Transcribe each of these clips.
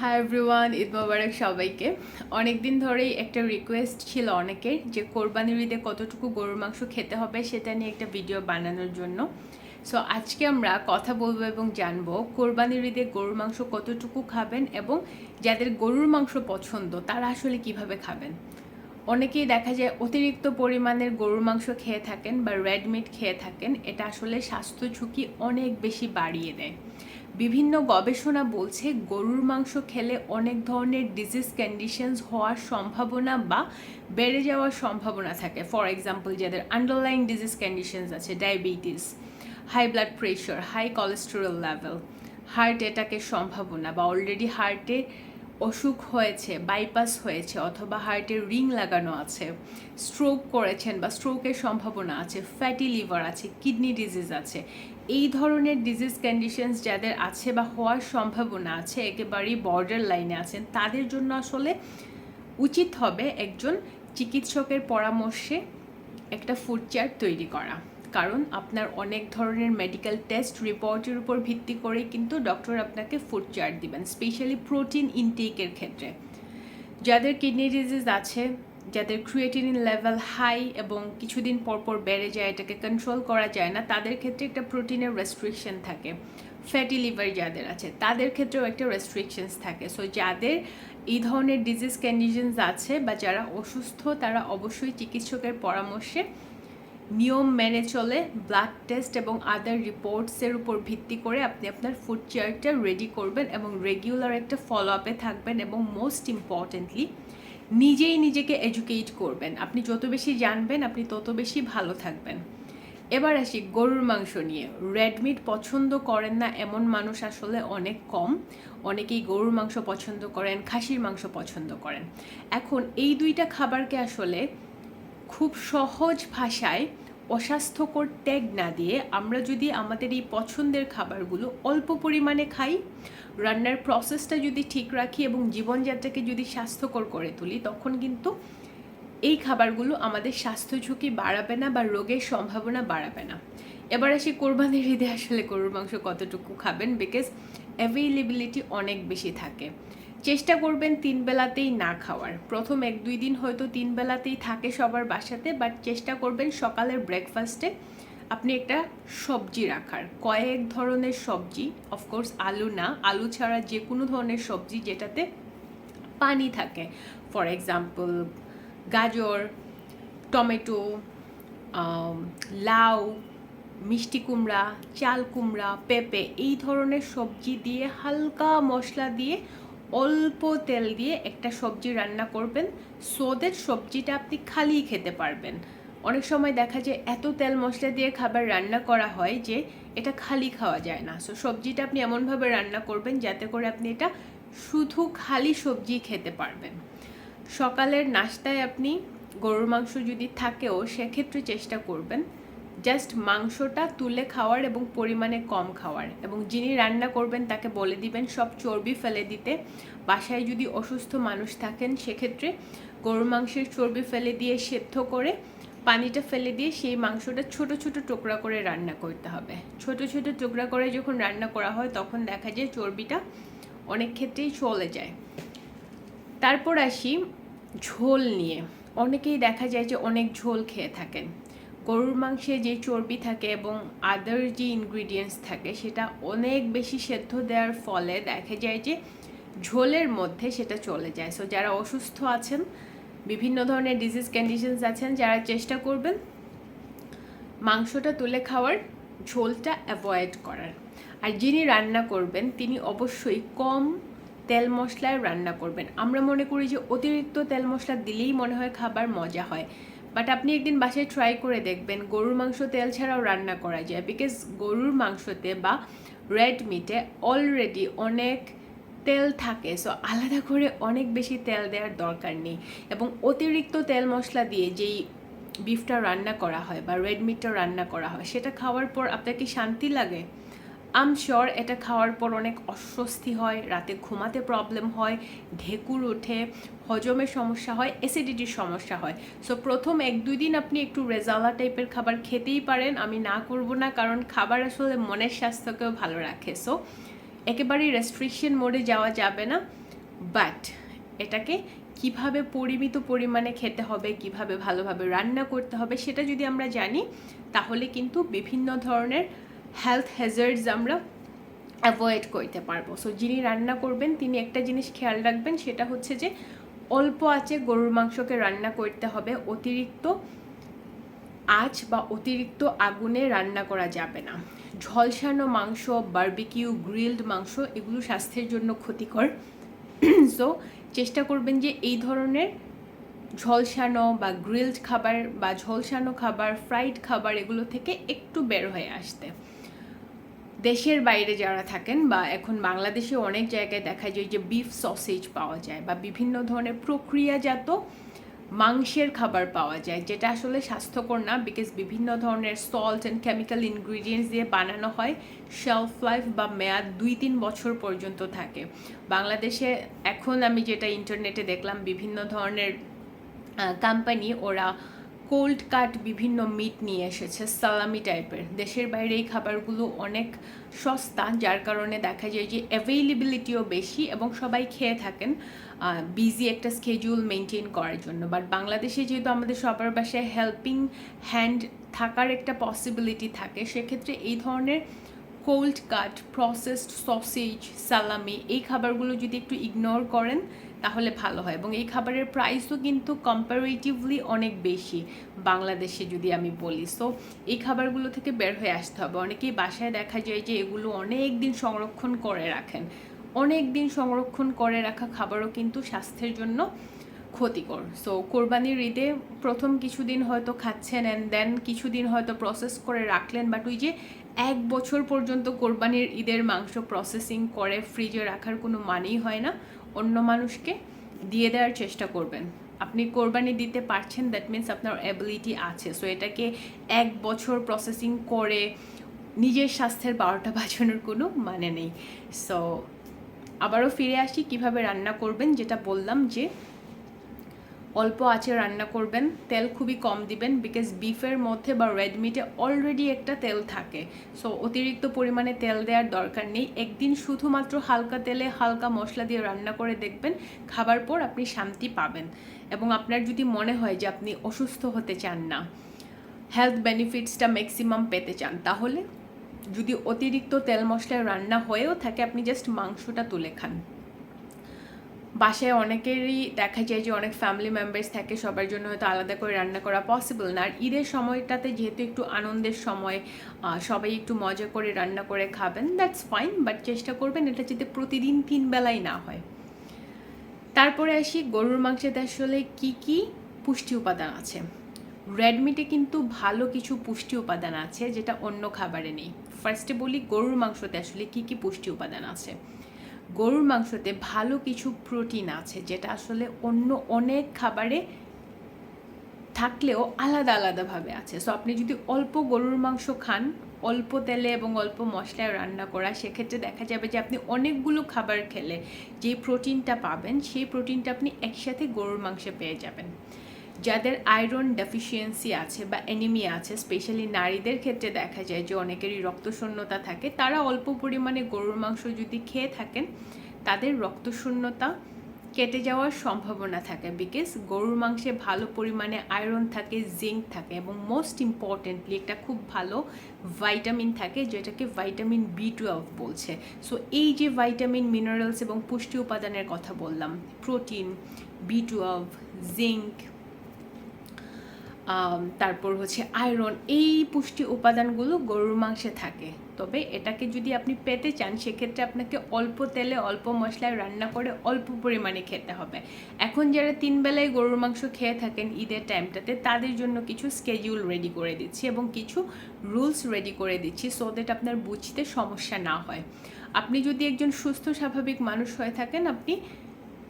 Hi everyone Eid মোবারক সবাইকে। অনেক দিন ধরেই একটা রিকোয়েস্ট ছিল অনেকের যে কোরবানির ঈদে কতটুকু গরুর মাংস খেতে হবে সেটা নিয়ে একটা ভিডিও বানানোর জন্য। সো আজকে আমরা কথা বলব এবং জানব কোরবানির ঈদে গরুর মাংস কতটুকু খাবেন এবং যাদের গরুর মাংস পছন্দ তারা আসলে কীভাবে খাবেন। অনেকেই দেখা যায় অতিরিক্ত পরিমাণের গরুর মাংস খেয়ে থাকেন বা রেড মিট খেয়ে থাকেন, এটা আসলে স্বাস্থ্য ঝুঁকি অনেক বেশি বাড়িয়ে দেয়। বিভিন্ন গবেষণা বলছে গরুর মাংস খেলে অনেক ধরনের ডিজিজ কন্ডিশনস হওয়ার সম্ভাবনা বা বেড়ে যাওয়ার সম্ভাবনা থাকে। ফর এক্সাম্পল যাদের আন্ডারলাইন ডিজিজ কন্ডিশনস আছে diabetes high blood pressure high cholesterol level heart অ্যাটাকের সম্ভাবনা বা অলরেডি হার্টে অসুখ হয়েছে বাইপাস হয়েছে অথবা হার্টের রিং লাগানো আছে স্ট্রোক করেছেন বা স্ট্রোকের সম্ভাবনা আছে ফ্যাটি লিভার আছে কিডনি ডিজিজ আছে, এই ধরনের ডিজিজ কন্ডিশনস যাদের আছে বা হওয়ার সম্ভাবনা আছে, একেবারেই বর্ডার লাইনে আছেন, তাদের জন্য আসলে উচিত হবে একজন চিকিৎসকের পরামর্শে একটা ফুড চার্ট তৈরি করা। কারণ আপনার অনেক ধরনের মেডিকেল টেস্ট রিপোর্টের উপর ভিত্তি করে কিন্তু ডক্টর আপনাকে ফুড চার্ট দিবেন স্পেশালি প্রোটিন ইনটেকের ক্ষেত্রে। যাদের কিডনি ডিজিজ আছে, যাদের ক্রিয়েটিনিন লেভেল হাই এবং কিছুদিন পর পর বেড়ে যায়, এটাকে কন্ট্রোল করা যায় না, তাদের ক্ষেত্রে একটা প্রোটিনের রেস্ট্রিকশন থাকে। ফ্যাটি লিভার যাদের আছে, তাদের ক্ষেত্রেও একটা রেস্ট্রিকশনস থাকে। সো যাদের এই ধরনের ডিজিজ কন্ডিশনস আছে বা যারা অসুস্থ, তারা অবশ্যই চিকিৎসকের পরামর্শে নিয়ম মেনে চলে ব্লাড টেস্ট এবং আদার রিপোর্টসের উপর ভিত্তি করে আপনি আপনার ফুড চেয়ারটা রেডি করবেন এবং রেগুলার একটা ফলো আপে থাকবেন এবং মোস্ট ইম্পর্টেন্টলি নিজেই নিজেকে এডুকেট করবেন। আপনি যত বেশি জানবেন, আপনি তত বেশি ভালো থাকবেন। এবার আসি গরুর মাংস নিয়ে। রেড মিট পছন্দ করেন না এমন মানুষ আসলে অনেক কম। অনেকেই গরুর মাংস পছন্দ করেন, খাসির মাংস পছন্দ করেন। এখন এই দুইটা খাবারকে আসলে খুব সহজ ভাষায় অস্বাস্থ্যকর ট্যাগ না দিয়ে আমরা যদি আমাদের এই পছন্দের খাবারগুলো অল্প পরিমাণে খাই, রান্নার প্রসেসটা যদি ঠিক রাখি এবং জীবনযাত্রাকে যদি স্বাস্থ্যকর করে তুলি, তখন কিন্তু এই খাবারগুলো আমাদের স্বাস্থ্য ঝুঁকি বাড়াবে না বা রোগের সম্ভাবনা বাড়াবে না। এবার আসি কোরবানির ঈদে আসলে গরুর মাংস কতটুকু খাবেন? বিকজ অ্যাভেলেবিলিটি অনেক বেশি থাকে। চেষ্টা করবেন তিন বেলাতেই না খাওয়ার। প্রথম এক দুই দিন হয়তো তিন বেলাতেই থাকে সবার বাসাতে বাট চেষ্টা করবেন সকালের ব্রেকফাস্টে আপনি একটা সবজি রাখার। কয়েক ধরনের সবজি অফকোর্স আলু না, আলু ছাড়া যে কোনো ধরনের সবজি যেটাতে পানি থাকে। ফর এক্সাম্পল গাজর, টমেটো লাউ, মিষ্টি কুমড়া, চাল কুমড়া, পেঁপে, এই ধরনের সবজি দিয়ে হালকা মশলা দিয়ে অল্প তেল দিয়ে একটা সবজি রান্না করবেন। সো দ্যাট সবজিটা আপনি খালি খেতে পারবেন। অনেক সময় দেখা যায় এত তেল মশলা দিয়ে খাবার রান্না করা হয় যে এটা খালি খাওয়া যায় না। সো সবজিটা আপনি এমনভাবে রান্না করবেন যাতে করে আপনি এটা শুধু খালি সবজি খেতে পারবেন। সকালের নাস্তায় আপনি গরুর মাংস যদি থাকেও সেক্ষেত্রে চেষ্টা করবেন। জাস্ট মাংসটা তুলে খাওয়ার এবং পরিমাণে কম খাওয়ার। এবং যিনি রান্না করবেন তাকে বলে দিবেন, সব চর্বি ফেলে দিতে। বাসায় যদি অসুস্থ মানুষ থাকেন, সেক্ষেত্রে গরুর মাংসের চর্বি ফেলে দিয়ে সেদ্ধ করে, পানিটা ফেলে দিয়ে সেই মাংসটা ছোট ছোট টুকরা করে রান্না করতে হবে। ছোট ছোট টুকরা করে যখন রান্না করা হয়, তখন দেখা যায় চর্বিটা অনেক ক্ষেত্রেই চলে যায়। তারপর আসি ঝোল নিয়ে। অনেকেই দেখা যায় যে অনেক ঝোল খেয়ে থাকেন। গরুর মাংসে যে চর্বি থাকে এবং আদার যে ইনগ্রিডিয়েন্টস থাকে, সেটা অনেক বেশি সেদ্ধ দেওয়ার ফলে দেখা যায় যে ঝোলের মধ্যে সেটা চলে যায়। সো যারা অসুস্থ আছেন, বিভিন্ন ধরনের ডিজিজ কন্ডিশনস আছেন, যারা চেষ্টা করবেন মাংসটা তুলে খাওয়ার, ঝোলটা অ্যাভয়েড করার। আর যিনি রান্না করবেন, তিনি অবশ্যই কম তেল মশলায় রান্না করবেন। আমরা মনে করি যে অতিরিক্ত তেল মশলা দিলেই মনে হয় খাবার মজা হয়। বাট আপনি একদিন বাসায় ট্রাই করে দেখবেন, গরুর মাংস তেল ছাড়াও রান্না করা যায় বিকজ গরুর মাংসতে বা রেড মিটে অলরেডি অনেক তেল থাকে সো আলাদা করে অনেক বেশি তেল দেওয়ার দরকার নেই এবং অতিরিক্ত তেল মশলা দিয়ে যেই বিফটা রান্না করা হয় বা রেড মিটটা রান্না করা হয়, সেটা খাওয়ার পর আপনার কি শান্তি লাগে? আম শিওর এটা খাওয়ার পর অনেক অস্বস্তি হয়, রাতে ঘুমাতে প্রবলেম হয়, ঢেকুর ওঠে, হজমের সমস্যা হয় অ্যাসিডিটির সমস্যা হয়। সো প্রথম এক দুই দিন আপনি একটু রেজালা টাইপের খাবার খেতেই পারেন, আমি না করব না, কারণ খাবার আসলে মনের স্বাস্থ্যকেও ভালো রাখে। সো একেবারেই রেস্ট্রিকশন মোডে যাওয়া যাবে না বাট এটাকে কীভাবে পরিমিত পরিমাণে খেতে হবে, কীভাবে ভালোভাবে রান্না করতে হবে, সেটা যদি আমরা জানি, তাহলে কিন্তু বিভিন্ন ধরনের হেলথ হ্যাজার্ডস আমরা অ্যাভয়েড করতে পারব। সো যিনি রান্না করবেন, তিনি একটা জিনিস খেয়াল রাখবেন, সেটা হচ্ছে যে অল্প আঁচে গরুর মাংসকে রান্না করতে হবে। অতিরিক্ত আঁচ বা অতিরিক্ত আগুনে রান্না করা যাবে না। ঝলসানো মাংস বার্বিকিউ গ্রিলড মাংস, এগুলো স্বাস্থ্যের জন্য ক্ষতিকর। সো চেষ্টা করবেন যে এই ধরনের ঝলসানো বা গ্রিলড খাবার বা ঝলসানো খাবার ফ্রাইড খাবার এগুলো থেকে একটু বের হয়ে আসতে। দেশের বাইরে যারা থাকেন বা এখন বাংলাদেশে অনেক জায়গায় দেখা যায় যে বিফ সসেজ পাওয়া যায় বা বিভিন্ন ধরনের প্রক্রিয়াজাত মাংসের খাবার পাওয়া যায়, যেটা আসলে স্বাস্থ্যকর না বিকজ বিভিন্ন ধরনের সল্ট অ্যান্ড কেমিক্যাল ইনগ্রিডিয়েন্টস দিয়ে বানানো হয় শেলফ লাইফ বা মেয়াদ দুই তিন বছর পর্যন্ত থাকে। বাংলাদেশে এখন আমি যেটা ইন্টারনেটে দেখলাম বিভিন্ন ধরনের কোম্পানি ওরা কোল্ড কাট বিভিন্ন মিট নিয়ে এসেছে সালামি টাইপের দেশের বাইরে এই খাবারগুলো অনেক সস্তা, যার কারণে দেখা যায় যে অ্যাভেইলেবিলিটিও বেশি এবং সবাই খেয়ে থাকেন বিজি একটা স্কেজুল মেনটেন করার জন্য। বাট বাংলাদেশে যেহেতু আমাদের সবার বাসায় হেল্পিং হ্যান্ড থাকার একটা পসিবিলিটি থাকে, সেক্ষেত্রে এই ধরনের কোল্ড কাট প্রসেসড সসেজ সালামি এই খাবারগুলো যদি একটু ইগনোর করেন তাহলে ভালো হয়। এবং এই খাবারের প্রাইসও কিন্তু কম্পারেটিভলি অনেক বেশি বাংলাদেশে যদি আমি বলি। সো এই খাবারগুলো থেকে বের হয়ে আসতে হবে। অনেকেই বাসায় দেখা যায় যে এগুলো অনেক দিন সংরক্ষণ করে রাখেন। অনেক দিন সংরক্ষণ করে রাখা খাবারও কিন্তু স্বাস্থ্যের জন্য ক্ষতিকর। সো কোরবানির ঈদে প্রথম কিছুদিন হয়তো খাচ্ছেন অ্যান্ড দেন কিছুদিন হয়তো প্রসেস করে রাখলেন। বাট ওই যে এক বছর পর্যন্ত কোরবানির ঈদের মাংস প্রসেসিং করে ফ্রিজে রাখার কোনো মানেই হয় না। অন্য মানুষকে দিয়ে দেওয়ার চেষ্টা করবেন। আপনি কোরবানি দিতে পারছেন দ্যাট মিন্স আপনার অ্যাবিলিটি আছে। সো এটাকে এক বছর প্রসেসিং করে নিজের স্বাস্থ্যের বারোটা বাজানোর কোনো মানে নেই। সো আবারও ফিরে আসি, কীভাবে রান্না করবেন, যেটা বললাম যে অল্প আঁচে রান্না করবেন, তেল খুবই কম দিবেন বিকজ বিফের মধ্যে বা রেড মিটে অলরেডি একটা তেল থাকে। সো অতিরিক্ত পরিমাণে তেল দেওয়ার দরকার নেই। একদিন শুধুমাত্র হালকা তেলে হালকা মশলা দিয়ে রান্না করে দেখবেন, খাবার পর আপনি শান্তি পাবেন। এবং আপনার যদি মনে হয় যে আপনি অসুস্থ হতে চান না হেলথ বেনিফিটসটা ম্যাক্সিমাম পেতে চান, তাহলে যদি অতিরিক্ত তেল মশলায় রান্না হয়েও থাকে, আপনি জাস্ট মাংসটা তুলে খান। বাসায় অনেকেরই দেখা যায় যে অনেক ফ্যামিলি মেম্বার্স থাকে, সবার জন্য হয়তো আলাদা করে রান্না করা পসিবল না। আর ঈদের সময়টাতে যেহেতু একটু আনন্দের সময় সবাই একটু মজা করে রান্না করে খাবেন দ্যাটস ফাইন বাট চেষ্টা করবেন এটা যাতে প্রতিদিন তিন বেলাই না হয়। তারপরে আসি, গরুর মাংসেতে আসলে কি কি পুষ্টি উপাদান আছে? রেড মিটে কিন্তু ভালো কিছু পুষ্টি উপাদান আছে, যেটা অন্য খাবারে নেই। ফার্স্টে বলি গরুর মাংসতে আসলে কি কি পুষ্টি উপাদান আছে? গরুর মাংসতে ভালো কিছু প্রোটিন আছে, যেটা আসলে অন্য অনেক খাবারে থাকলেও আলাদা আলাদাভাবে আছে। সো আপনি যদি অল্প গরুর মাংস খান, অল্প তেলে এবং অল্প মশলায় রান্না করা, সেক্ষেত্রে দেখা যাবে যে আপনি অনেকগুলো খাবার খেলে যে প্রোটিনটা পাবেন, সেই প্রোটিনটা আপনি একসাথে গরুর মাংসে পেয়ে যাবেন। যাদের আয়রন ডেফিসিয়েন্সি আছে বা অ্যানিমিয়া আছে স্পেশালি নারীদের ক্ষেত্রে দেখা যায় যে অনেকেরই রক্তশূন্যতা থাকে, তারা অল্প পরিমাণে গরুর মাংস যদি খেয়ে থাকেন, তাদের রক্তশূন্যতা কেটে যাওয়ার সম্ভাবনা থাকে বিকজ গরুর মাংসে ভালো পরিমাণে আয়রন থাকে জিঙ্ক থাকে এবং মোস্ট ইম্পর্টেন্টলি একটা খুব ভালো ভাইটামিন থাকে যেটাকে ভাইটামিন বি টুয়েলভ বলছে। সো এই যে ভাইটামিন মিনারেলস এবং পুষ্টি উপাদানের কথা বললাম প্রোটিন বি টুয়েলভ জিঙ্ক তারপর হচ্ছে আয়রন এই পুষ্টি উপাদানগুলো গরুর মাংসে থাকে। তবে এটাকে যদি আপনি পেতে চান, সেক্ষেত্রে আপনাকে অল্প তেলে অল্প মশলায় রান্না করে অল্প পরিমাণে খেতে হবে। এখন যারা তিন বেলায় গরুর মাংস খেয়ে থাকেন ঈদের টাইমটাতে তাদের জন্য কিছু স্কেডিউল রেডি করে দিচ্ছি এবং কিছু রুলস রেডি করে দিচ্ছি সো দ্যাট আপনার বুঝতে সমস্যা না হয়। আপনি যদি একজন সুস্থ, স্বাভাবিক মানুষ হয়ে থাকেন, আপনি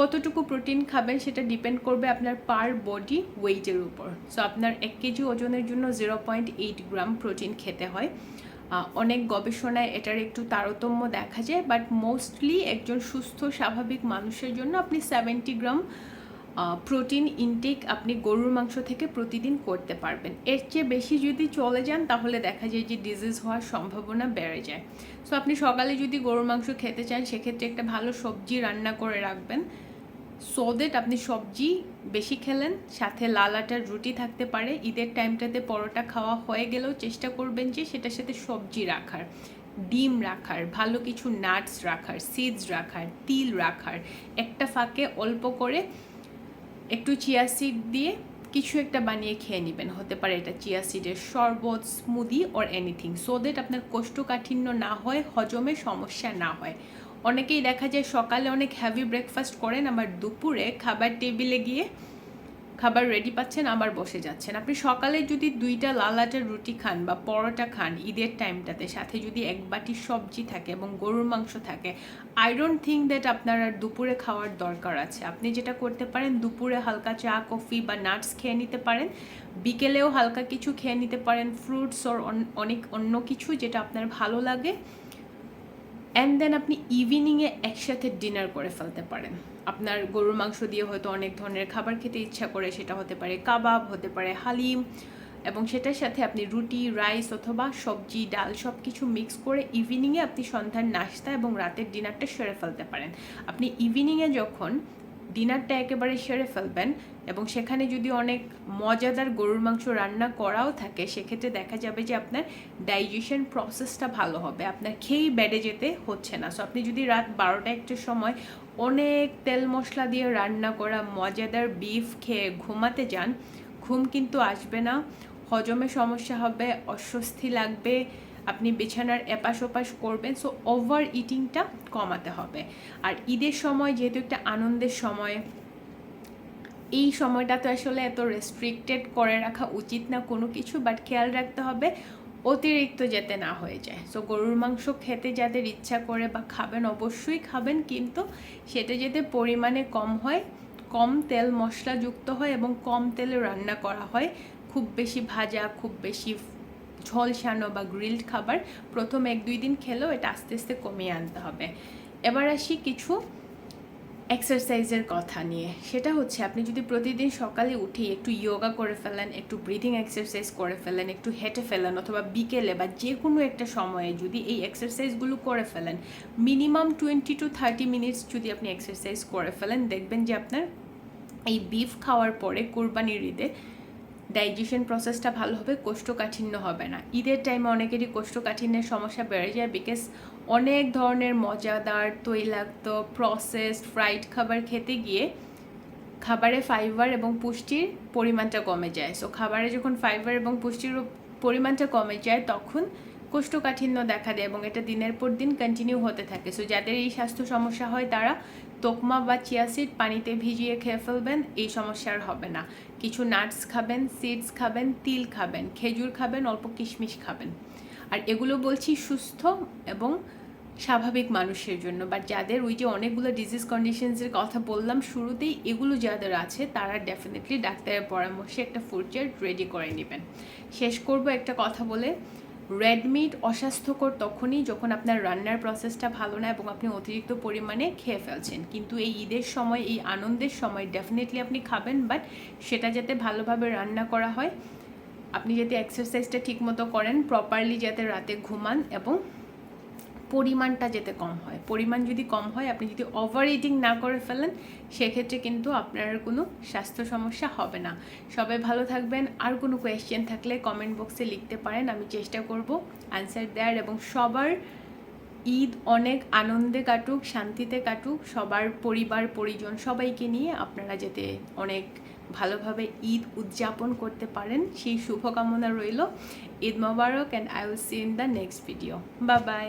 কতটুকু প্রোটিন খাবেন সেটা ডিপেন্ড করবে আপনার পার বডি ওয়েটের উপর। সো আপনার এক কেজি ওজনের জন্য zero point eight gram protein খেতে হয়। অনেক গবেষণায় এটার একটু তারতম্য দেখা যায় বাট মোস্টলি একজন সুস্থ, স্বাভাবিক মানুষের জন্য আপনি সেভেন্টি গ্রাম প্রোটিন ইনটেক আপনি গরুর মাংস থেকে প্রতিদিন করতে পারবেন। এর চেয়ে বেশি যদি চলে যান, তাহলে দেখা যায় যে ডিজিজ হওয়ার সম্ভাবনা বেড়ে যায়। সো আপনি সকালে যদি গরুর মাংস খেতে চান, সেক্ষেত্রে একটা ভালো সবজি রান্না করে রাখবেন। সো দ্যাট আপনি সবজি বেশি খেলেন, সাথে লাল আটার রুটি থাকতে পারে। ঈদের টাইমটাতে পরোটা খাওয়া হয়ে গেলেও চেষ্টা করবেন যে সেটার সাথে সবজি রাখার, ডিম রাখার, ভালো কিছু নাটস রাখার সিডস রাখার, তিল রাখার। একটা ফাঁকে অল্প করে একটু চিয়া সিড দিয়ে কিছু একটা বানিয়ে খেয়ে নেবেন। হতে পারে এটা চিয়া সিডের শরবত smoothie or anything so that আপনার কোষ্ঠকাঠিন্য না হয়, হজমে সমস্যা না হয়। অনেকেই দেখা যায় সকালে অনেক হ্যাভি ব্রেকফাস্ট করেন, আবার দুপুরে খাবার টেবিলে গিয়ে খাবার রেডি পাচ্ছেন, আবার বসে যাচ্ছেন। আপনি সকালে যদি দুইটা লাল আটার রুটি খান বা পরোটা খান, ঈদের টাইমটাতে সাথে যদি এক বাটি সবজি থাকে এবং গরুর মাংস থাকে আই ডোন্ট থিঙ্ক দ্যাট আপনার আর দুপুরে খাওয়ার দরকার আছে। আপনি যেটা করতে পারেন, দুপুরে হালকা চা কফি বা নাটস খেয়ে নিতে পারেন। বিকেলেও হালকা কিছু খেয়ে নিতে পারেন ফ্রুটস ওর অনেক অন্য কিছু যেটা আপনার ভালো লাগে। অ্যান্ড দেন আপনি ইভিনিংয়ে একসাথে ডিনার করে ফেলতে পারেন। আপনার গরুর মাংস দিয়ে হয়তো অনেক ধরনের খাবার খেতে ইচ্ছা করে, সেটা হতে পারে কাবাব, হতে পারে হালিম, এবং সেটার সাথে আপনি রুটি রাইস অথবা সবজি, ডাল সব কিছু মিক্স করে ইভিনিংয়ে আপনি সন্ধ্যার নাস্তা এবং রাতের ডিনারটা সেরে ফেলতে পারেন। আপনি ইভিনিংয়ে যখন ডিনারটা একেবারে সেরে ফেলবেন এবং সেখানে যদি অনেক মজাদার গরুর মাংস রান্না করাও থাকে, সেক্ষেত্রে দেখা যাবে যে আপনার ডাইজেশন প্রসেসটা ভালো হবে। আপনার খেয়েই বেড়ে যেতে হচ্ছে না। সো আপনি যদি রাত বারোটা একটার সময় অনেক তেল মশলা দিয়ে রান্না করা, মজাদার বিফ খেয়ে ঘুমাতে যান, ঘুম কিন্তু আসবে না। হজমে সমস্যা হবে, অস্বস্তি লাগবে। আপনি বিছানার এপাশ ওপাশ করবেন সো ওভার ইটিংটা কমাতে হবে। আর ঈদের সময় যেহেতু একটা আনন্দের সময়, এই সময়টা তো আসলে এত রেস্ট্রিক্টেড করে রাখা উচিত না কোনো কিছু বাট খেয়াল রাখতে হবে অতিরিক্ত যাতে না হয়ে যায়। সো গরুর মাংস খেতে যাদের ইচ্ছা করে বা খাবেন, অবশ্যই খাবেন, কিন্তু সেটা যাতে পরিমাণে কম হয়, কম তেল মশলা যুক্ত হয় এবং কম তেলে রান্না করা হয়, খুব বেশি ভাজা, খুব বেশি ঝলসানো বা গ্রিলড খাবার প্রথম এক দুই দিন খেলেও এটা আস্তে আস্তে কমিয়ে আনতে হবে। এবার আসি কিছু এক্সারসাইজের কথা নিয়ে। সেটা হচ্ছে আপনি যদি প্রতিদিন সকালে উঠে একটু ইয়োগা করে ফেলেন, একটু ব্রিদিং এক্সারসাইজ করে ফেলেন, একটু হেঁটে ফেলেন অথবা বিকেলে বা যে কোনো একটা সময়ে যদি এই এক্সারসাইজগুলো করে ফেলেন minimum twenty to thirty minutes যদি আপনি এক্সারসাইজ করে ফেলেন, দেখবেন যে আপনার এই বিফ খাওয়ার পরে কোরবানির ঈদে ডাইজেশন প্রসেসটা ভালো হবে, কোষ্ঠকাঠিন্য হবে না। ঈদের টাইমে অনেকেরই কোষ্ঠকাঠিন্যের সমস্যা বেড়ে যায় বিকজ অনেক ধরনের মজাদার, তৈলাক্ত প্রসেসড ফ্রাইড খাবার খেতে গিয়ে খাবারে ফাইবার এবং পুষ্টির পরিমাণটা কমে যায়। সো খাবারে যখন ফাইবার এবং পুষ্টির পরিমাণটা কমে যায়, তখন কোষ্ঠকাঠিন্য দেখা দেয় এবং এটা দিনের পর দিন কন্টিনিউ হতে থাকে। সো যাদের এই স্বাস্থ্য সমস্যা হয়, তারা তোকমা বা চিয়াসিড পানিতে ভিজিয়ে খেয়ে ফেলবেন, এই সমস্যা আর হবে না। কিছু নাটস খাবেন সিডস খাবেন, তিল খাবেন, খেজুর খাবেন, অল্প কিশমিশ খাবেন। আর এগুলো বলছি সুস্থ এবং স্বাভাবিক মানুষের জন্য। বাট যাদের ওই যে অনেকগুলো ডিজিজ কন্ডিশনসের কথা বললাম শুরুতেই, এগুলো যাদের আছে, তারা ডেফিনেটলি ডাক্তারের পরামর্শে একটা ফুড চার্ট রেডি করে নেবেন। শেষ করব একটা কথা বলে। রেড মিট অস্বাস্থ্যকর তখনই যখন আপনার রান্নার প্রসেসটা ভালো না এবং আপনি অতিরিক্ত পরিমাণে খেয়ে ফেলছেন। কিন্তু এই ঈদের সময়, এই আনন্দের সময় ডেফিনেটলি আপনি খাবেন বাট সেটা যাতে ভালোভাবে রান্না করা হয়, আপনি যাতে এক্সারসাইজটা ঠিকমতো করেন প্রপারলি যাতে রাতে ঘুমান এবং পরিমাণটা যেতে কম হয়। পরিমাণ যদি কম হয়, আপনি যদি ওভার ইটিং না করে ফেলেন, সেক্ষেত্রে কিন্তু আপনার কোনো স্বাস্থ্য সমস্যা হবে না। সবাই ভালো থাকবেন। আর কোনো কোয়েশ্চেন থাকলে কমেন্ট বক্সে লিখতে পারেন, আমি চেষ্টা করব অ্যান্সার দেওয়ার এবং সবার ঈদ অনেক আনন্দে কাটুক, শান্তিতে কাটুক, সবার পরিবার, পরিজন সবাইকে নিয়ে আপনারা যাতে অনেক ভালোভাবে ঈদ উদযাপন করতে পারেন। সেই শুভকামনা রইল। Eid Mubarak and I will see in the next video বা বাই